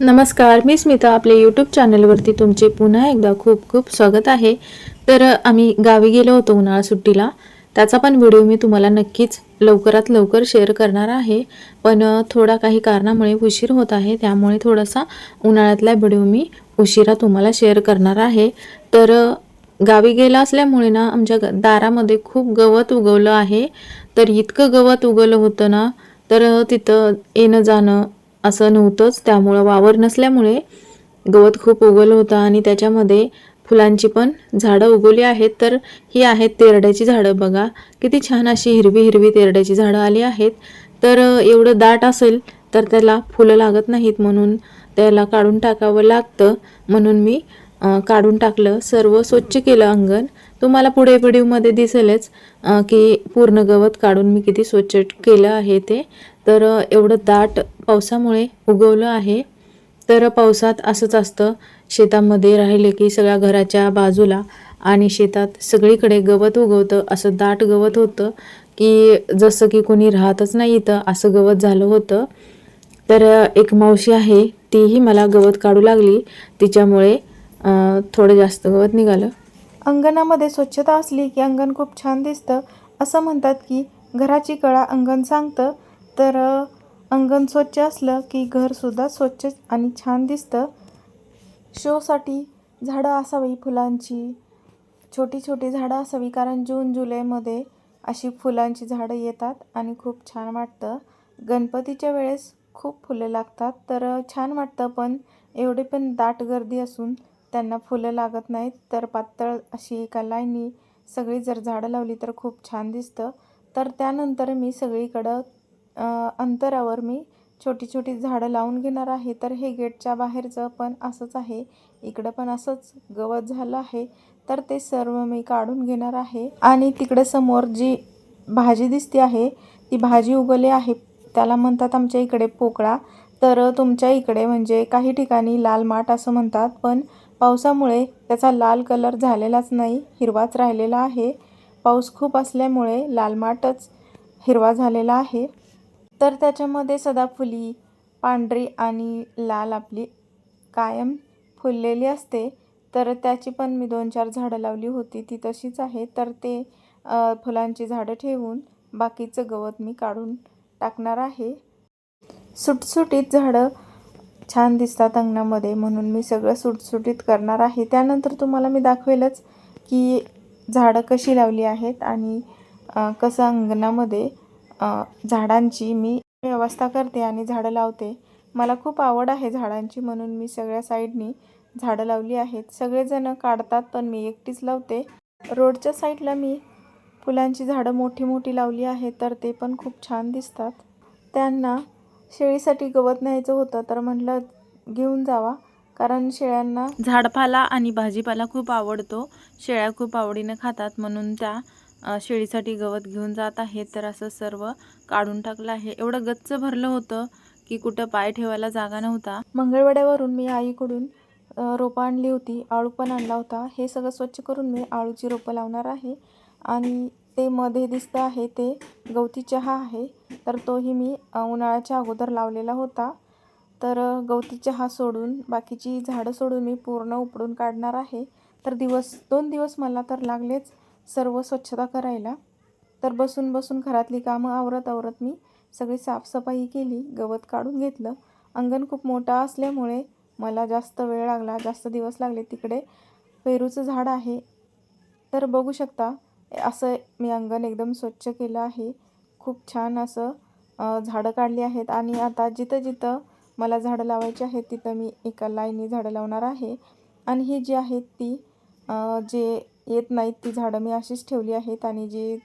नमस्कार मी स्मिता. आपल्या यूट्यूब चॅनलवरती तुमचे पुन्हा एकदा खूप खूप स्वागत आहे. तर आम्ही गावी गेलो होतो उन्हाळा सुट्टीला. त्याचा पण व्हिडिओ मी तुम्हाला नक्कीच लवकरात लवकर शेअर करणार आहे. पण थोडा काही कारणामुळे उशीर होत आहे. त्यामुळे थोडासा उन्हाळ्यातला व्हिडिओ मी उशिरा तुम्हाला शेअर करणार आहे. तर गावी गेला असल्यामुळे ना आमच्या दारामध्ये खूप गवत उगवलं आहे. तर इतकं गवत उगवलं होतं ना तर तिथं येणं जाणं असं नव्हतंच. त्यामुळं वावर नसल्यामुळे गवत खूप उगवलं होतं आणि त्याच्यामध्ये फुलांची पण झाडं उगवली आहेत. तर ही आहेत तेरड्याची झाडं बघा. किती छान अशी हिरवी हिरवी तेरड्याची झाडं आली आहेत. तर एवढं दाट असेल तर त्याला फुलं लागत नाहीत म्हणून त्याला काढून टाकावं लागतं. म्हणून मी काढून टाकलं. सर्व स्वच्छ केलं अंगण. तुम्हाला पुढे व्हिडिओमध्ये दिसेलच की पूर्ण गवत काढून मी किती स्वच्छ केलं आहे ते. तर एवढं दाट पावसामुळे उगवलं आहे. तर पावसात असंच असतं. शेतामध्ये राहिले की सगळ्या घराच्या बाजूला आणि शेतात सगळीकडे गवत उगवतं. असं दाट गवत होतं की जसं की कोणी राहतच नाही इथं असं गवत झालं होतं. तर एक मावशी आहे तीही मला गवत काढू लागली. तिच्यामुळे थोडं जास्त गवत निघालं. अंगणामध्ये स्वच्छता असली की अंगण खूप छान दिसतं. असं म्हणतात की घराची कळा अंगण सांगतं. तर अंगण स्वच्छ असलं की घरसुद्धा स्वच्छ आणि छान दिसतं. शोसाठी झाडं असावी फुलांची. छोटी छोटी झाडं असावी कारण जून जुलैमध्ये अशी फुलांची झाडं येतात आणि खूप छान वाटतं. गणपतीच्या वेळेस खूप फुलं लागतात. तर छान वाटतं पण एवढी पण दाट गर्दी असून त्यांना फुलं लागत नाहीत. तर पातळ अशी एका लाईनी सगळी जर झाडं लावली तर खूप छान दिसतं. तर त्यानंतर मी सगळीकडं अंतरावर मी छोटी छोटी झाडं लावून घेणार आहे. तर हे गेटच्या बाहेरचं पण असंच आहे. इकडं पण असंच गवत झालं आहे. तर ते सर्व मी काढून घेणार आहे. आणि तिकडे समोर जी भाजी दिसते आहे ती भाजी उगवली आहे. त्याला म्हणतात आमच्या इकडे पोकळा. तर तुमच्या इकडे म्हणजे काही ठिकाणी लाल माठ असं म्हणतात. पण पावसामुळे त्याचा लाल कलर झालेलाच नाही हिरवाच राहिलेला आहे. पाऊस खूप असल्यामुळे लाल माठच हिरवा झालेला आहे. तर त्याच्यामध्ये सदाफुली पांढरी आणि लाल आपली कायम फुललेली असते. तर त्याची पण मी दोन चार झाडं लावली होती ती तशीच आहे. तर ते फुलांची झाडं ठेवून बाकीचं गवत मी काढून टाकणार आहे. सुटसुटीत झाडं छान दिसतात अंगणामध्ये म्हणून मी सगळं सुटसुटीत करणार आहे. त्यानंतर तुम्हाला मी दाखवेलच की झाडं कशी लावली आहेत आणि कसं अंगणामध्ये झाडांची मी व्यवस्था करते आणि झाडं लावते. मला खूप आवड आहे झाडांची म्हणून मी सगळ्या साईडनी झाडं लावली आहेत. सगळेजण काढतात पण मी एकटीच लावते. रोडच्या साईडला मी फुलांची झाडं मोठी मोठी लावली आहेत तर ते पण खूप छान दिसतात. त्यांना शेळीसाठी गवत न्यायचं होतं तर म्हटलं घेऊन जावा कारण शेळ्यांना झाडपाला आणि भाजीपाला खूप आवडतो. शेळ्या खूप आवडीनं खातात म्हणून त्या शेळीसाठी गवत घेऊन जात आहे. तर असं सर्व काढून टाकलं आहे. एवढं गच्च भरलं होतं की कुठं पाय ठेवायला जागा नव्हता. मंगळवाड्यावरून मी आईकडून रोपं आणली होती. आळू पण आणला होता. हे सगळं स्वच्छ करून मी आळूची रोपं लावणार आहे. आणि ते मध्ये दिसतं आहे. ते गवती चहा आहे. तर तोही मी उन्हाळ्याच्या अगोदर लावलेला होता. तर गवती चहा सोडून बाकीची झाडं सोडून मी पूर्ण उपडून काढणार आहे. तर दिवस दोन दिवस मला तर लागलेच. सर्व स्वच्छता करायला. तर बसून बसून घरातली कामं आवरत आवरत मी सगळी साफसफाई केली गवत काढून घेतलं. अंगण खूप मोठं असल्यामुळे मला जास्त वेळ लागला जास्त दिवस लागले तिकडे. पेरूचं झाड आहे. तर बघू शकता असं मी अंगण एकदम स्वच्छ केलं आहे. खूप छान असं झाडं काढली आहेत आणि आता जिथं जिथं मला झाडं लावायची आहेत तिथं मी एका लाईनी झाडं लावणार आहे. आणि ही जी आहेत ती जे येत नाहीत ती झाडं मी अशीच ठेवली आहेत आणि जी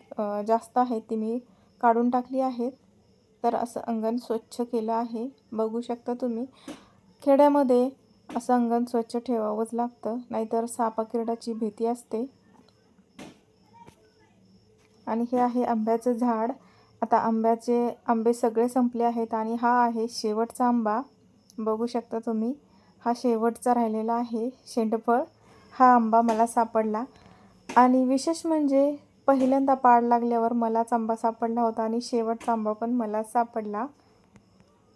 जास्त आहेत ती मी काढून टाकली आहेत. तर असं अंगण स्वच्छ केलं आहे. बघू शकता तुम्ही. खेड्यामध्ये असं अंगण स्वच्छ ठेवावंच लागतं नाहीतर सापाकिरडाची भीती असते. आणि हे आहे आंब्याचं झाड. आता आंब्याचे आंबे सगळे संपले आहेत आणि हा आहे शेवटचा आंबा. बघू शकता तुम्ही. हा शेवटचा राहिलेला आहे शेंडफळ. हा आंबा मला सापडला. आणि विशेष म्हणजे पहिल्यांदा पाड लागल्यावर मलाच आंबा सापडला होता आणि शेवटचा आंबा पण मलाच सापडला.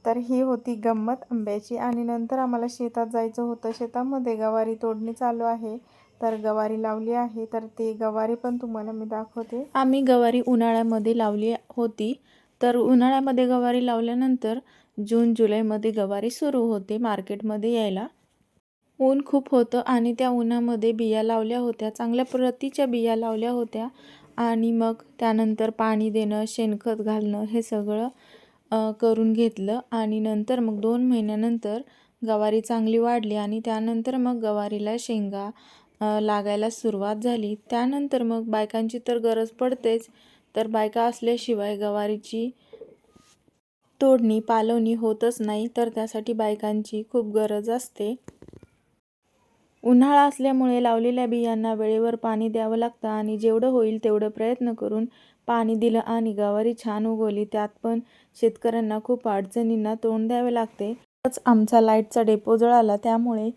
तर ही होती गंमत आंब्याची. आणि नंतर आम्हाला शेतात जायचं होतं. शेतामध्ये गवारी तोडणी चालू आहे. तर गवारी लावली आहे. तर ते गवारी पण तुम्हाला मी दाखवते. आम्ही गवारी उन्हाळ्यामध्ये लावली होती. तर उन्हाळ्यामध्ये गवारी लावल्यानंतर जून जुलैमध्ये गवारी सुरू होते मार्केटमध्ये यायला. ऊन खूप होतं आणि त्या उन्हामध्ये बिया लावल्या होत्या. चांगल्या प्रतीच्या बिया लावल्या होत्या. आणि मग त्यानंतर पाणी देणं शेणखत घालणं हे सगळं करून घेतलं. आणि नंतर मग दोन महिन्यानंतर गवारी चांगली वाढली आणि त्यानंतर मग गवारीला शेंगा लागायला सुरुवात झाली. त्यानंतर मग बायकांची तर गरज पडतेच. तर बायका असल्याशिवाय गवारीची तोडणी पालवणी होतच नाही. तर त्यासाठी बायकांची खूप गरज असते. उन्हाळा असल्यामुळे लावलेल्या बियांना वेळेवर पाणी द्यावं लागतं आणि जेवढं होईल तेवढं प्रयत्न करून पाणी दिलं आणि गवारी छान उगवली. त्यात पण शेतकऱ्यांना खूप अडचणींना तोंड द्यावे लागते. तसंच आमचा लाईटचा डेपो जळाला त्यामुळे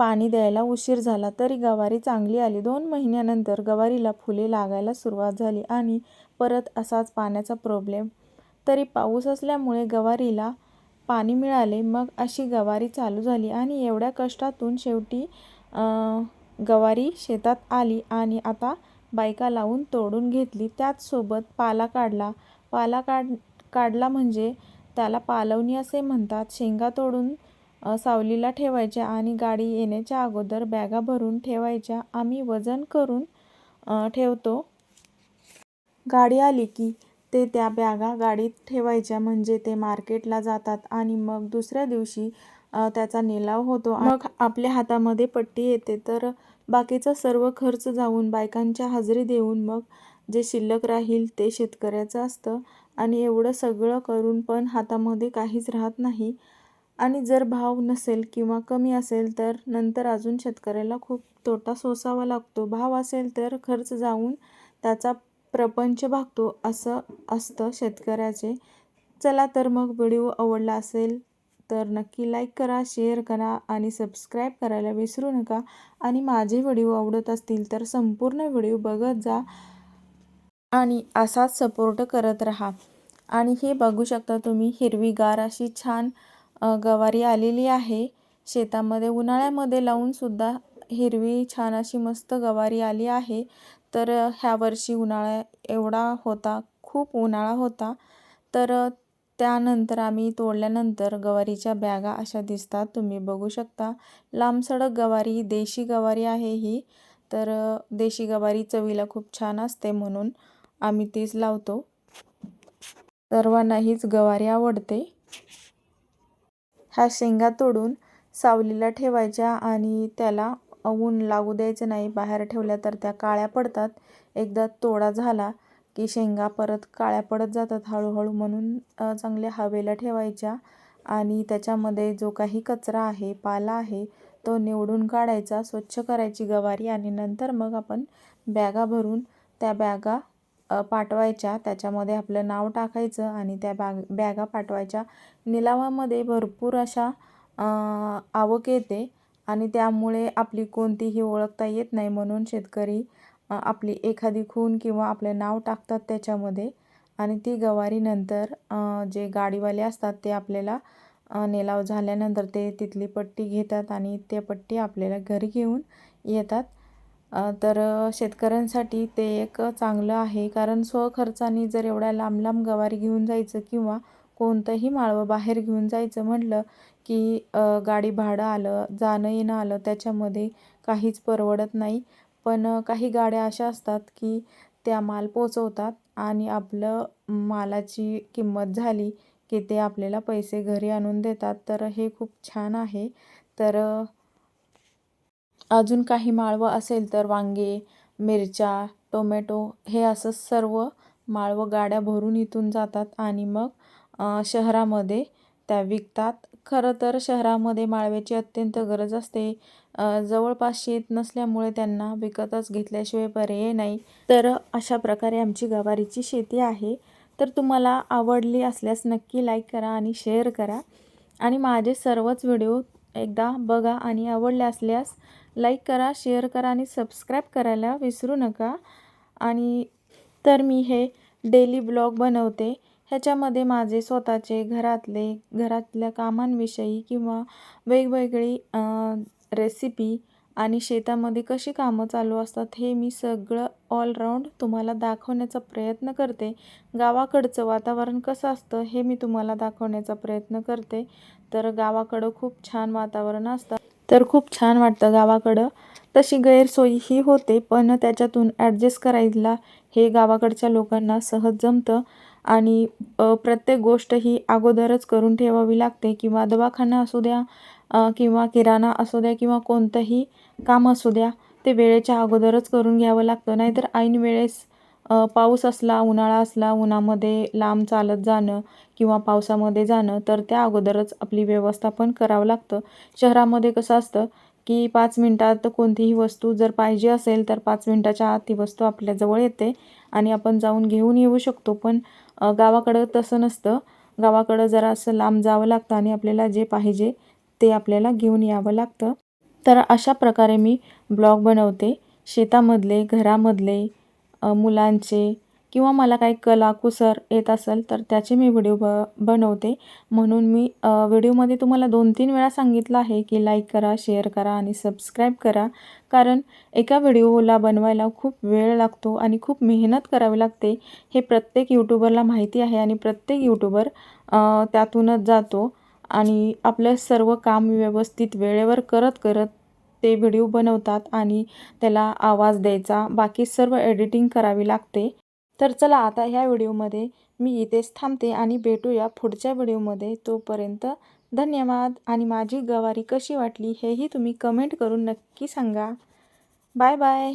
पाणी द्यायला उशीर झाला. तरी गवारी चांगली आली. दोन महिन्यानंतर गवारीला फुले लागायला सुरुवात झाली आणि परत असाच पाण्याचा प्रॉब्लेम तरी पाऊस असल्यामुळे गवारीला पाणी मिळाले. मग अशी गवारी चालू झाली आणि एवढ्या कष्टातून शेवटी गवारी शेतात आली आणि आता बायका लावून तोडून घेतली. त्याचसोबत पाला काढला. पाला काढ काढला म्हणजे त्याला पालवणी असे म्हणतात. शेंगा तोडून सावलीला ठेवायच्या आणि गाडी येण्याच्या अगोदर बॅगा भरून ठेवायच्या. आम्ही वजन करून ठेवतो. गाडी आली की ते त्या बॅगा गाडीत ठेवायच्या. म्हणजे ते मार्केटला जातात आणि मग दुसऱ्या दिवशी त्याचा निलाव होतो. मग? आपल्या हातामध्ये पट्टी येते. तर बाकीचा सर्व खर्च जाऊन बायकांच्या हजेरी देऊन मग जे शिल्लक राहील ते शेतकऱ्याचं असतं. आणि एवढं सगळं करून पण हातामध्ये काहीच राहत नाही. आणि जर भाव नसेल किंवा कमी असेल तर नंतर अजून शेतकऱ्याला खूप तोटा सोसावा लागतो. भाव असेल तर खर्च जाऊन त्याचा प्रपंच भागतो असं असतं शेतकऱ्याचे. चला तर मग व्हिडिओ आवडला असेल तर नक्की लाईक करा शेअर करा आणि सबस्क्राईब करायला विसरू नका. आणि माझे व्हिडिओ आवडत असतील तर संपूर्ण व्हिडिओ बघत जा आणि असाच सपोर्ट करत राहा. आणि हे बघू शकता तुम्ही हिरवीगार अशी छान गवारी आलेली आहे. शेतामध्ये उन्हाळ्यामध्ये लावूनसुद्धा हिरवी छान अशी मस्त गवारी आली आहे. तर ह्या वर्षी उन्हाळा एवढा होता खूप उन्हाळा होता. तर त्यानंतर आम्ही तोडल्यानंतर गवारीच्या बॅगा अशा दिसतात. तुम्ही बघू शकता. लांबसडक गवारी देशी गवारी आहे ही. तर देशी गवारी चवीला खूप छान असते म्हणून आम्ही तीच लावतो. सर्वांना हीच गवारी आवडते. ह्या शेंगा तोडून सावलीला ठेवायच्या आणि त्याला ऊन लागू द्यायचं नाही. बाहेर ठेवल्या तर त्या काळ्या पडतात. एकदा तोडा झाला की शेंगा परत काळ्या पडत जातात हळूहळू म्हणून चांगल्या हवेला ठेवायच्या आणि त्याच्यामध्ये जो काही कचरा आहे पाला आहे तो निवडून काढायचा स्वच्छ करायची गवारी आणि नंतर मग आपण बॅगा भरून त्या बॅगा पाठवायच्या. त्याच्यामध्ये आपलं नाव टाकायचं आणि त्या बॅग बॅगा पाठवायच्या. निलावामध्ये भरपूर अशा आवक येते आणि त्यामुळे आपली कोणतीही ओळखता येत नाही म्हणून शेतकरी आपली एखादी खून किंवा आपले नाव टाकतात त्याच्यामध्ये आणि ती गवारीनंतर जे गाडीवाले असतात ते आपल्याला नेलाव निलाव झाल्यानंतर ते तिथली पट्टी घेतात आणि ते पट्टी आपल्याला घरी घेऊन येतात. तर शेतकऱ्यांसाठी ते एक चांगलं आहे. कारण स्वखर्चाने जर एवढ्या लांब लांब गवारी घेऊन जायचं किंवा कोणतंही माळवं बाहेर घेऊन जायचं म्हटलं की गाडी भाडं आलं जाणं येणं आलं त्याच्यामध्ये काहीच परवडत नाही. पण काही गाड्या अशा असतात की त्या माल पोचवतात आणि आपलं मालाची किंमत झाली की ते आपल्याला पैसे घरी आणून देतात. तर हे खूप छान आहे. तर अजून काही माळवं असेल तर वांगे मिरच्या टोमॅटो हे असं सर्व माळवं गाड्या भरून इथून जातात आणि मग शहरामध्ये त्या विकतात. खरं तर शहरामध्ये माळव्याची अत्यंत गरज असते. जवळपास शेत नसल्यामुळे त्यांना विकतच घेतल्याशिवाय पर्याय नाही. तर अशा प्रकारे आमची गवारीची शेती आहे. तर तुम्हाला आवडली असल्यास नक्की लाईक करा आणि शेअर करा. आणि माझे सर्वच व्हिडिओ एकदा बघा आणि आवडले असल्यास लाईक करा शेअर करा आणि सबस्क्राईब करायला विसरू नका. आणि तर मी हे डेली ब्लॉग बनवते. ह्याच्यामध्ये माझे स्वतःचे घरातले घरातल्या कामांविषयी किंवा वेगवेगळी रेसिपी आणि शेतामध्ये कशी कामं चालू असतात हे मी सगळं ऑलराऊंड तुम्हाला दाखवण्याचा प्रयत्न करते. गावाकडचं वातावरण कसं असतं हे मी तुम्हाला दाखवण्याचा प्रयत्न करते. तर गावाकडं खूप छान वातावरण असतं. तर खूप छान वाटतं गावाकडं. तशी गैरसोयी ही होते पण त्याच्यातून ॲडजस्ट करायला हे गावाकडच्या लोकांना सहज जमतं. आणि प्रत्येक गोष्ट ही अगोदरच करून ठेवावी लागते किंवा दवाखाना असू द्या किंवा किराणा असू द्या किंवा कोणतंही काम असू द्या ते वेळेच्या अगोदरच करून घ्यावं लागतं. नाहीतर ऐन वेळेस पाऊस असला उन्हाळा असला उन्हामध्ये लांब चालत जाणं किंवा पावसामध्ये जाणं तर त्या अगोदरच आपली व्यवस्थापन करावं लागतं. शहरामध्ये कसं असतं की पाच मिनटात कोणतीही वस्तू जर पाहिजे असेल तर पाच मिनटाच्या आत ती वस्तू आपल्याजवळ येते आणि आपण जाऊन घेऊन येऊ शकतो. पण गावाकडं तसं नसतं. गावाकडं जरा असं लांब जावं लागतं आणि आपल्याला जे पाहिजे ते आपल्याला घेऊन यावं लागतं. तर अशा प्रकारे मी ब्लॉग बनवते. शेतामधले घरामधले मुलांचे किंवा मला काही कला कुसर येत असेल तर त्याचे मी व्हिडिओ ब बनवते. म्हणून मी व्हिडिओमध्ये तुम्हाला दोन तीन वेळा सांगितलं आहे की लाईक करा शेअर करा आणि सबस्क्राईब करा. कारण एका व्हिडिओला बनवायला खूप वेळ लागतो आणि खूप मेहनत करावी लागते. हे प्रत्येक यूट्यूबरला माहिती आहे आणि प्रत्येक यूट्यूबर त्यातूनच जातो आणि आपलं सर्व काम व्यवस्थित वेळेवर करत करत ते व्हिडिओ बनवतात आणि त्याला आवाज द्यायचा. बाकी सर्व एडिटिंग करावी लागते. तर चला आता ह्या व्हिडिओमध्ये मी इथेच थांबते आणि भेटूया पुढच्या व्हिडिओमध्ये. तोपर्यंत धन्यवाद. आणि माझी गवारी कशी वाटली हेही तुम्ही कमेंट करून नक्की सांगा. Bye bye.